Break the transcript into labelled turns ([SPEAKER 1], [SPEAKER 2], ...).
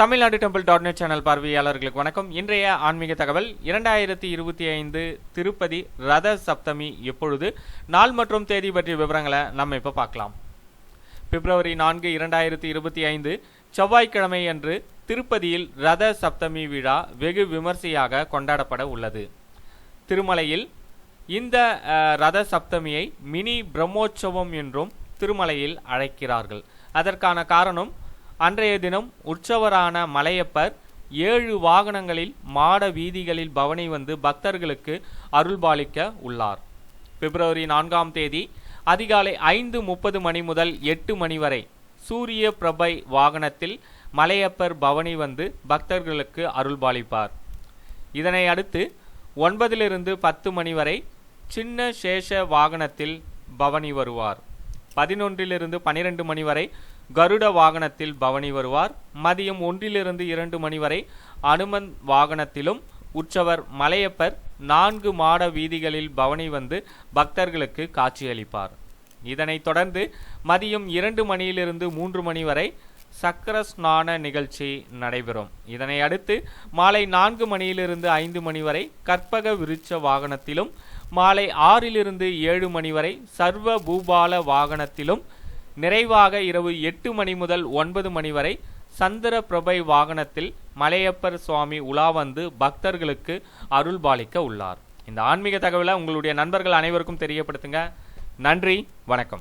[SPEAKER 1] Tamilnadu temple dot net channel பார்வையாளர்களுக்கு வணக்கம். இன்றைய ஆன்மீக தகவல் இரண்டாயிரத்தி இருபத்தி ஐந்து திருப்பதி ரத சப்தமி எப்பொழுது? நாள் மற்றும் தேதி பற்றிய விவரங்களை நம்ம இப்போ பார்க்கலாம். பிப்ரவரி நான்கு இரண்டாயிரத்தி இருபத்தி ஐந்து செவ்வாய்க்கிழமை அன்று திருப்பதியில் ரத சப்தமி விழா வெகு விமர்சையாக கொண்டாடப்பட உள்ளது. திருமலையில் இந்த ரத சப்தமியை மினி பிரம்மோற்சவம் என்றும் திருமலையில் அழைக்கிறார்கள். அதற்கான காரணம் அன்றைய தினம் உற்சவரான மலையப்பர் ஏழு வாகனங்களில் மாட வீதிகளில் பவனி வந்து பக்தர்களுக்கு அருள்பாலிக்க உள்ளார். பிப்ரவரி நான்காம் தேதி அதிகாலை ஐந்து முப்பது மணி முதல் எட்டு மணி வரை சூரிய பிரபை வாகனத்தில் மலையப்பர் பவனி வந்து பக்தர்களுக்கு அருள்பாலிப்பார். இதனை அடுத்து ஒன்பதிலிருந்து பத்து மணி வரை சின்ன சேஷ வாகனத்தில் பவனி வருவார். பதினொன்றிலிருந்து பனிரெண்டு மணி வரை கருட வாகனத்தில் பவனி வருவார். மதியம் ஒன்றிலிருந்து இரண்டு மணி வரை அனுமன் வாகனத்திலும் உற்சவர் மலையப்பர் நான்கு மாட வீதிகளில் பவனி வந்து பக்தர்களுக்கு காட்சியளிப்பார். இதனைத் தொடர்ந்து மதியம் இரண்டு மணியிலிருந்து மூன்று மணி வரை சக்கர ஸ்நான நிகழ்ச்சி நடைபெறும். இதனை அடுத்து மாலை நான்கு மணியிலிருந்து ஐந்து மணி வரை கற்பக விருட்ச வாகனத்திலும் மாலை ஆறிலிருந்து ஏழு மணி வரை சர்வ பூபால வாகனத்திலும் நிறைவாக இரவு எட்டு மணி முதல் ஒன்பது மணி வரை சந்திர பிரபை வாகனத்தில் மலையப்பர் சுவாமி உலா வந்து பக்தர்களுக்கு அருள்பாலிக்க உள்ளார். இந்த ஆன்மீக தகவலை உங்களுடைய நண்பர்கள் அனைவருக்கும் தெரியப்படுத்துங்க. நன்றி வணக்கம்.